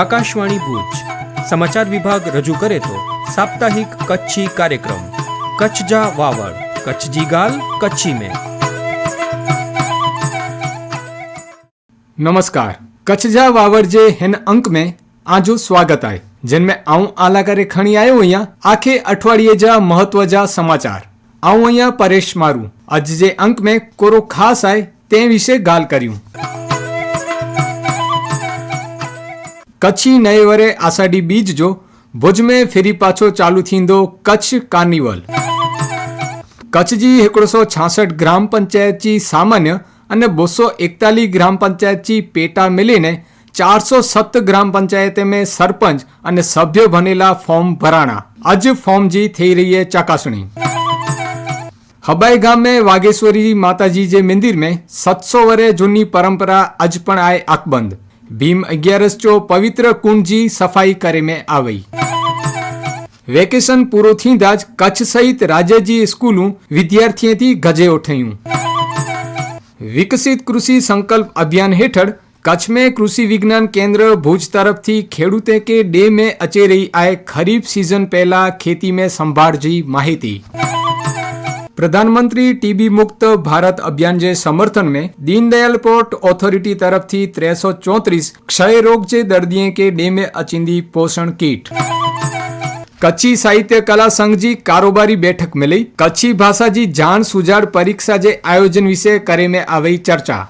આકાશવાણી ભુજ. સમાચાર વિભાગ રજૂ કરે તો સાપ્તાહિક કચ્છી કાર્યક્રમ. કચ્છ જા વાવડ. કચ્છજી ગાલ, કચ્છી મેં નમસ્કાર. કચ્છ જા વાવડ જે હેન અંક મેં આજો સ્વાગત આય. જેનમે આઉં આલાકારે ખણી આયો અહીંયા આખે અઠવાડિયે જા મહત્વ જા સમાચાર. આઉં અહીંયા પરેશ મારું. આજ જે અંક મેં કોરો ખાસ આય તે વિશે ગાલ કર્યું. ॻाल्हि करियूं कच्छी नए वरे आषाढ़ी बीज जो भुज में फिरी पाछो चालू थींदो कच्छ कार्निवल કચ્છ જી हिकिड़ो છાસઠ ગ્રામ પંચાયત જી સામાન્ય અને બસો એકતાલીસ ગ્રામ પંચાયત જી પેટા મિલીને ચારસો સત ગ્રામ પંચાયતે में સરપંચ અને સભ્ય બનેલા ફોર્મ ભરાણા અજ ફોર્મ જી થઈ રહી है ચકાસણી हबाई गांव में वागेश्वरी माता जी जे मंदिर में 700 वरे जूनी परंपरा अज पण आए अकबंद ભીમ અગિયારસ ચો પવિત્ર કુંજી સફાઈ કરે મેં આવી. વેકેશન પૂરો થીંદા જ કચ્છ સહિત રાજ્ય જી સ્કૂલું વિદ્યાર્થીએથી ગજે ઉઠયું. વિકસિત કૃષિ સંકલ્પ અભિયાન હેઠળ કચ્છ મેં કૃષિ વિજ્ઞાન કેન્દ્ર ભુજ તરફથી ખેડૂતે કે ડે મેં અચે રહી આય ખરીફ સિઝન પહેલા ખેતી મેં સંભાળજી માહિતી. પ્રધાનમંત્રી ટીબી મુક્ત ભારત અભિયાન જે સમર્થન મેં દીનદયાલ પોર્ટ ઓથોરિટી તરફથી ત્રેસો ચોત્રીસ ક્ષય રોગ જે દર્દીએ કે ડેમે અચિંદી પોષણ કીટ. કચ્છી સાહિત્ય કલા સંઘજી કારોબારી બેઠક મિલી. કચ્છી ભાષાજી જાણ સુજાડ પરીક્ષા જે આયોજન વિશે કરે મેં આવી ચર્ચા.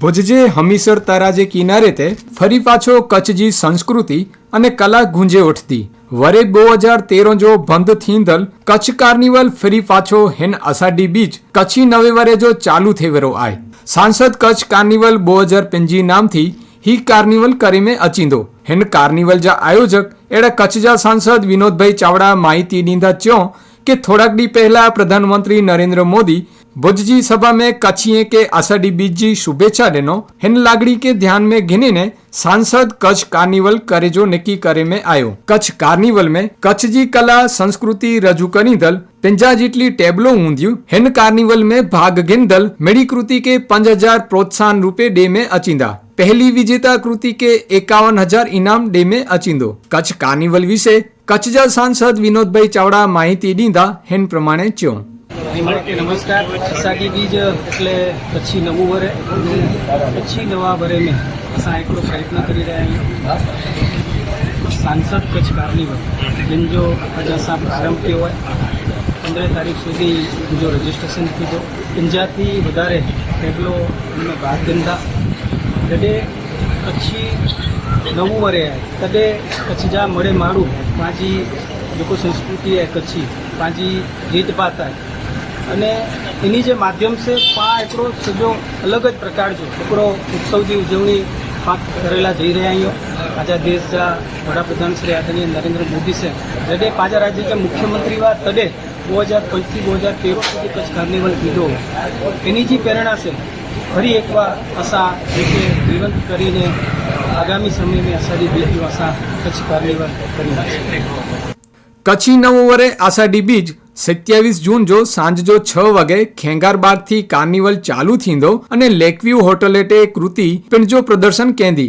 ભુજજે હમીસર તરાજે કિનારે તે ફરી પાછો કચ્છજી સંસ્કૃતિ અને કલા ગુંજે ઉઠતી. વરે બે હજાર તેરો જો બંધ થીંદલ કચ્છ કાર્નિવલ ફરી પાછો હેન અષાઢી બીજ કચ્છી નવે વરે જો ચાલુ થેવરો આય સાંસદ કચ્છ કાર્નિવલ બે હજાર પંજી નામથી ही कार्निवल करे में अचींदो हिन कार्निवल जा आयोजक अहिड़ा कच्छ जा सांसद विनोदभाई चावड़ा माहिती ॾींदा चयो કે થોડાક ડી પહેલા પ્રધાનમંત્રી નરેન્દ્ર મોદી भुज जी सभा में कच्छिए के आषाढ़ी बीज जी शुभेच्छा ॾिनो हिन लाॻड़ी खे ध्यान में घिनीने सांसद कच्छ कार्निवल करे जो निकी करे में आयो कच्छ कार्निवल में कच्छ जी कला संस्कृति रजू करींदल पंजाह जेटली टेबलो हूंदियूं हिन कार्निवल में भाग गिनदल मिड़ी कृति खे पंज हज़ार प्रोत्साहन रूपे ॾे में अचींदा પહેલી વિજેતા કૃતિ કે એકાવન હજાર ઇનામ ડેમે અચિંદો કચ્છ કાર્નિવલ વિશે કચ્છ જા સાંસદ વિનોદભાઈ ચાવડા માહિતી દીધા હેન પ્રમાણે ચ્યો नमस्कार असाजी बीज एट कच्छी नव भरे कच्छी नवा भरे में असो प्रयत्न कर रहा है सांसद कच्छ कार्निवल जिनो अज अस प्रारंभ किया पंद्रह तारीख सुधी जो रजिस्ट्रेशन थोजाती फैलो उनमें भाग दिनता तदे कच्छी नव वरे है तदे कच्छ जहाँ मरे मारू पाँच जो संस्कृति है कच्छी पाँच रीत पात है અને એની જે માધ્યમ છે, પા એકડો સજો અલગ જ પ્રકાર છે. એકડો ઉત્સવની ઉજવણી પાક કરેલા જઈ રહ્યા અહીંયા. પાછા દેશ જા વડાપ્રધાન શ્રી આદરણીય નરેન્દ્ર મોદી છે. જડે પાછા રાજ્ય જે મુખ્યમંત્રી વા તદે બે હજાર પંચથી બે હજાર તેર સુધી કચ્છ કાર્નિવલ કીધો. એની જે પ્રેરણા છે, ફરી એકવાર આશા રીતે જીવંત કરીને આગામી સમયની આષાઢી બીજ આશા કચ્છ કાર્નિવલ કરી છે કચ્છી નવું વરે આષાઢી બીજ સત્યાવીસ જૂન જો સાંજ જો છ વાગે ખેંગારબાગથી કાર્નિવલ ચાલુ થીંદો અને લેકવ્યુ હોટલેટે કૃતિ પણ જો પ્રદર્શન કેંદી.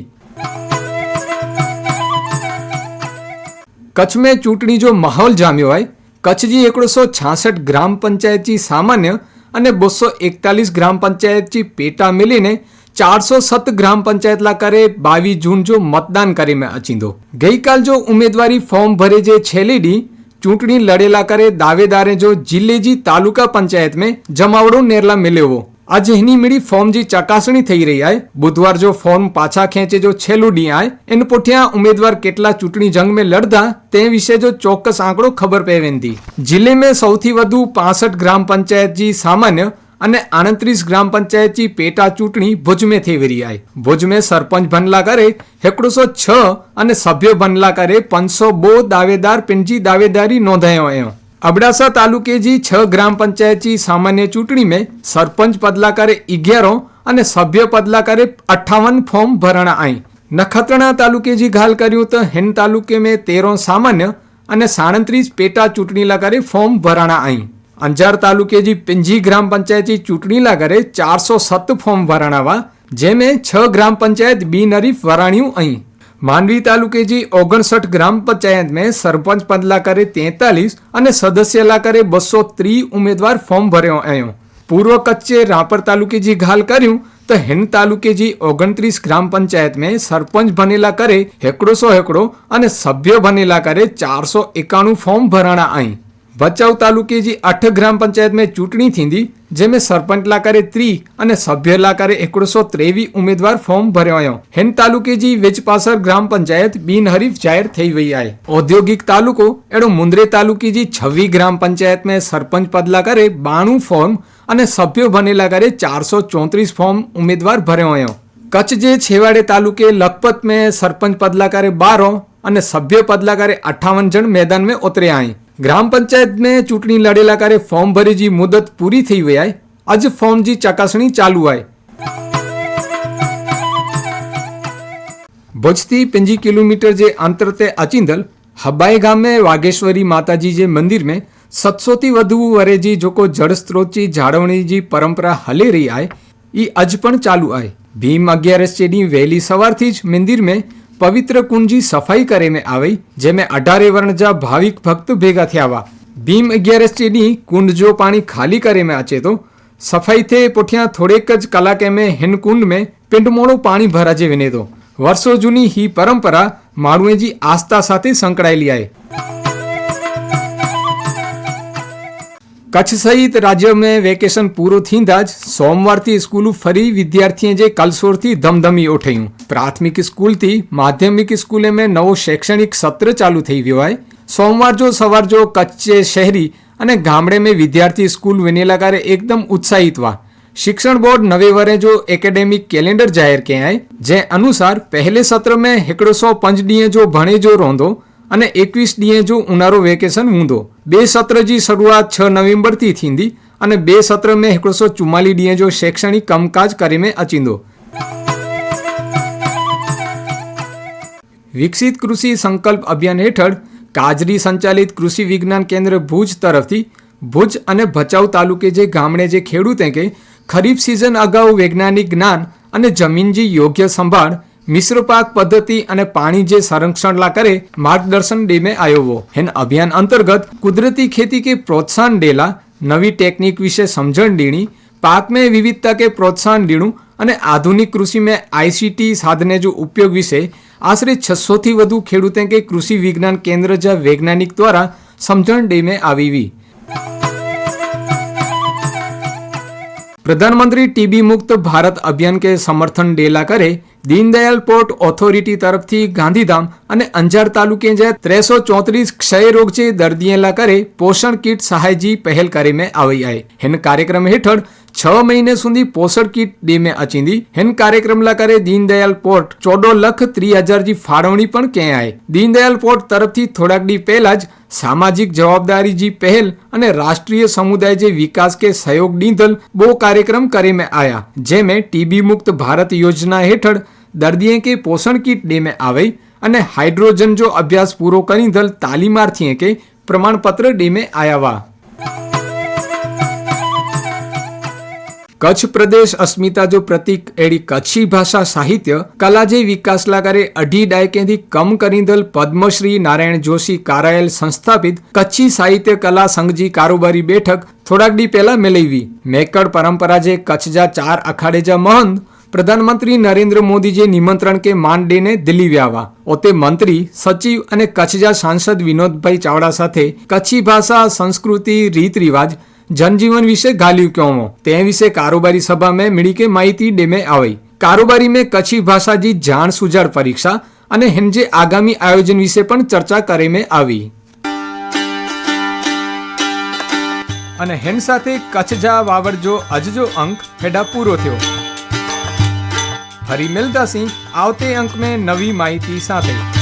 કચ્છ में ચૂંટણી જો માહોલ જામ્યો હોય, કચ્છજી એકસો છાસઠ ગ્રામ પંચાયત જી સામાન્ય અને બસો એકતાલીસ ગ્રામ પંચાયત જી પેટા મિલીને ચારસો સત ગ્રામ પંચાયત લાકારે બાવીસ જૂન જો મતદાન કરે में અચીંદો. ગઈકાલ જો ઉમેદવારી ફોર્મ ભરે જે છેલ્લી ડી ચૂંટણી લડેલા કરે દાવેદારે જો જિલ્લેજી તાલુકા પંચાયત में જમાવડો નેરલા મિલ્યો આજે એની મીડી ફોર્મ જી ચકાસણી થઈ રહી આય બુધવાર જો ફોર્મ પાછા ખેંચે જો છેલ્લું ડી આય એન પોઠિયા ઉમેદવાર કેટલા ચૂંટણી જંગ में લડતા તે વિશે જો ચોક્કસ આંકડો ખબર પેવેંદી જિલ્લે में સૌથી વધુ પાસઠ ગ્રામ પંચાયત જી સામાન્ય અને આણત્રીસ ગ્રામ પંચાયતની પેટા ચૂંટણી ભુજમે થઈ વેરી ભુજમે સરપંચ ભંડલા કરે એકડોસો છ અને સભ્ય ભંડલા કરે પાંચસો બો દાવેદાર પિંજી દાવેદારી નોંધાયો એઓ અબડાસા તાલુકે જી છ ગ્રામ પંચાયતની સામાન્ય ચૂંટણી મેં સરપંચ પદલા કરે અગિયારો અને સભ્ય પદલા કરે અઠાવન ફોર્મ ભરણા આઈ. નખત્રણા તાલુકે જી ઘાલ કર્યું તો હેન તાલુકે મેં તેરો સામાન્ય અને સાડત્રીસ પેટા ચૂંટણી લગાડી ફોર્મ ભરાણા અહીં અંજાર તાલુકે જી પિંજી ગ્રામ પંચાયત જી ચૂંટણી લાગરે ચારસો સત ફોર્મ ભરાણાવા જેમે છ ગ્રામ પંચાયત બિનહરીફ વરાણ્યું અહીં માંડવી તાલુકે જી ઓગણસઠ ગ્રામ પંચાયત में सरपंच पद ला करे तैतालीस અને સદસ્ય લા કરે બસો ત્રી ઉમેદવાર ફોર્મ ભર્યો આયો પૂર્વ કચ્છે રાપર તાલુકે જી ઘાલ કર્યું તો હેન તાલુકે જી ઓગણત્રીસ ગ્રામ પંચાયત में સરપંચ બનેલા કરે હેકડો સો હેકડો અને સભ્ય બનેલા કરે ચારસો એકાણું ફોર્મ ભરાણા અહીં ભચાઉ તાલુકે જી અઠ ગ્રામ પંચાયત में ચૂંટણી થીંદી જેમે સરપંચ લા કરે ત્રી અને સભ્ય લા કરે એકડસો ત્રેવી ઉમેદવાર ફોર્મ ભર્યો આયો હેન તાલુકે જી વેચપાસર ગ્રામ પંચાયત બિનહરીફ જાહેર થઈ વઈ આય ઔદ્યોગિક તાલુકો એડો મુંદ્રે તાલુકી જી છવ્વી ગ્રામ પંચાયત में સરપંચ પદ લા કરે બાણું ફોર્મ અને સભ્યો બનેલા કરે ચારસો ચોત્રીસ ફોર્મ ઉમેદવાર ભર્યો આયો કચ્છ જે છેવાડે તાલુકે લખપત में સરપંચ પદ લા કરે બારો અને સભ્ય પદ લા કરે અઠાવન જણ मैदान में उतरे आए ગ્રામ પંચાયતને ચૂંટણી લડેલા કારે ફોર્મ ભરીજી મુદત પૂરી થઈ વયાય આજ ફોર્મજી ચકાસણી ચાલુ આય ભુજથી પંજી કિલોમીટર જે અંતર તે અચિંદલ હબાઈ ગામે વાઘેશ્વરી માતાજી જે મંદિર મેં સત્સોથી વધુ વરેજી જોકો જળસ્ત્રોતજી જાળવણીજી પરંપરા હલે રહી આય ઈ અજ પણ ચાલુ આય ભીમ અગિયારસ ચેડી વહેલી સવારથી જ મંદિર મેં પવિત્ર કુંજી સફાઈ કરે મેં આવી, જેમે અઢારે વર્ણજા ભાવિક ભક્ત ભેગા થયા ભીમ અગિયારસ ચેડી કુંડ જો પાણી ખાલી કરે મેં આચે તો, સફાઈ થે પોઠિયા થોડેક જ કલાકે મેં હિન કુંડ મેં પિંડમોળું પાણી ભરાજે વિને તો વર્ષો જૂની હી પરંપરા માળુએજી આસ્થા સાથે સંકળાયેલી આય. કચ્છ સહિત રાજ્યમાં વેકેશન પૂરું થીંદા જ સોમવારથી સ્કૂલ ફરી વિદ્યાર્થીએ જે કલસોરથી ધમધમી ઉઠ્યું પ્રાથમિક સ્કૂલથી માધ્યમિક સ્કૂલે મેં નવો શૈક્ષણિક સત્ર ચાલુ થઈ ગયો હોય સોમવાર જો સવાર જો કચ્છે શહેરી અને ગામડે મેં વિદ્યાર્થી સ્કૂલ વિનેલાકારે એકદમ ઉત્સાહિત વા. શિક્ષણ બોર્ડ નવે વરે જો એકેડેમિક કેલેન્ડર જાહેર ક્યાંય જે અનુસાર પહેલે સત્ર મેં હિકડો સો પંચ ડીએ જો ભણે જો રોંધો. અને એકવીસ ડીએ જો ઉનાળો વેકેશન ઊંધો. બે સત્ર જી શરૂઆત છ નવેમ્બરથી થींदी અને બે સત્ર મેં હિકડોસો ચુમ્માલી ડીએ જો શૈક્ષણિક કમકાજ કરી મેં અચીંદો. વિકસિત કૃષિ સંકલ્પ અભિયાન હેઠળ કાજરી સંચાલિત કૃષિ વિજ્ઞાન કેન્દ્ર ભુજ તરફથી ભુજ અને ભચાઉ તાલુકે જે ગામડે જે ખેડૂતે કે ખરીફ સિઝન અગાઉ વૈજ્ઞાનિક જ્ઞાન અને જમીનજી યોગ્ય સંભાળ મિશ્ર પાક પદ્ધતિ અને પાણી જે સંરક્ષણ લા કરે માર્ગદર્શન ડેમે આયોવો હેન અભિયાન અંતર્ગત કુદરતી ખેતી કે પ્રોત્સાહન ડેલા નવી ટેકનિક વિશે સમજણ દીણી પાક में विविधता के प्रोत्साहन ડીણું અને આધુનિક કૃષિ में આઈસીટી સાધને જો ઉપયોગ વિશે આશરે છસોથી વધુ ખેડૂતે કે કૃષિ વિજ્ઞાન કેન્દ્ર જા વૈજ્ઞાનિક દ્વારા સમજણ ડેમે આવીવી પ્રધાનમંત્રી ટીબી મુક્ત ભારત અભિયાન કે સમર્થન ડેલા કરે દીનદયાલ પોર્ટ ઓથોરિટી તરફથી ગાંધીધામ અને અંજાર તાલુકે જે ત્રેસો ચોત્રીસ ક્ષય રોગ જે દર્દીએલા કરે, પોષણ કીટ સહાયજી પહેલ કરીને આવી આય હેન કાર્યક્રમ હેઠળ છ મહિને સુધી પોષણ કીટ ડેમે અચિંદી. હેન કાર્યક્રમ લાકારે દીનદયાલ પોર્ટ. ચોડો લખ ત્રી હજારજી ફાળવણી પણ ક્યાં આય દીનદયાલ પોર્ટ તરફથી થોડાક દી પહેલા જ સામાજિક જવાબદારી જી પહેલ અને રાષ્ટ્રીય સમુદાય જે વિકાસ કે સહયોગ ડીંધલ બહુ કાર્યક્રમ કરીને આયા. જેમે ટીબી મુક્ત ભારત યોજના હેઠળ દર્દીએ કે પોષણ કીટ ડેમે આવે અને હાઇડ્રોજન જો અભ્યાસ પૂરો કરી દલ તાલીમાર્થીએ કે પ્રમાણપત્ર ડેમે આયાવા. કચ્છ પ્રદેશ અસ્મિતા જો પ્રતિક એડી કચ્છી ભાષા સાહિત્ય, કલા જે વિકાસ લાગારે અઢી ડાયકેથી કમ કરીંદલ પદ્મશ્રી નારાયણ જોશી કારાયલ સંસ્થાપિત કચ્છી સાહિત્ય કલા સંઘજી કારોબારી બેઠક થોડાક દી પહેલા મેળવી મેકડ પરંપરા જે કચ્છ જા ચાર અખાડે જા મહંત પ્રધાનમંત્રી નરેન્દ્ર મોદીજીએ નિમંત્રણ કે માન ડેને દિલ્હી વ્યાવા. ઓતે મંત્રી, સચિવ અને કચ્છજા સાંસદ વિનોદભાઈ ચાવડા સાથે કચ્છી ભાષા, સંસ્કૃતિ રીત રિવાજ જનજીવન વિશે ગાલ્યું ક્યોમો તે વિશે કારોબારી સભા મેં મિળી કે માહિતી ડેમે આવી. કારોબારી મેં કચ્છી ભાષાજી જાણ સુજાણ પરીક્ષા અને હેમજે આગામી આયોજન વિશે પણ ચર્ચા કરે મેં આવી. અને હેન સાથે કચ્છ જા વાવરજો અજજો અંક હેડા પૂરો થયો. ફરી મિલતા સિંહ આવતે અંક મેં નવી માહિતી સાથે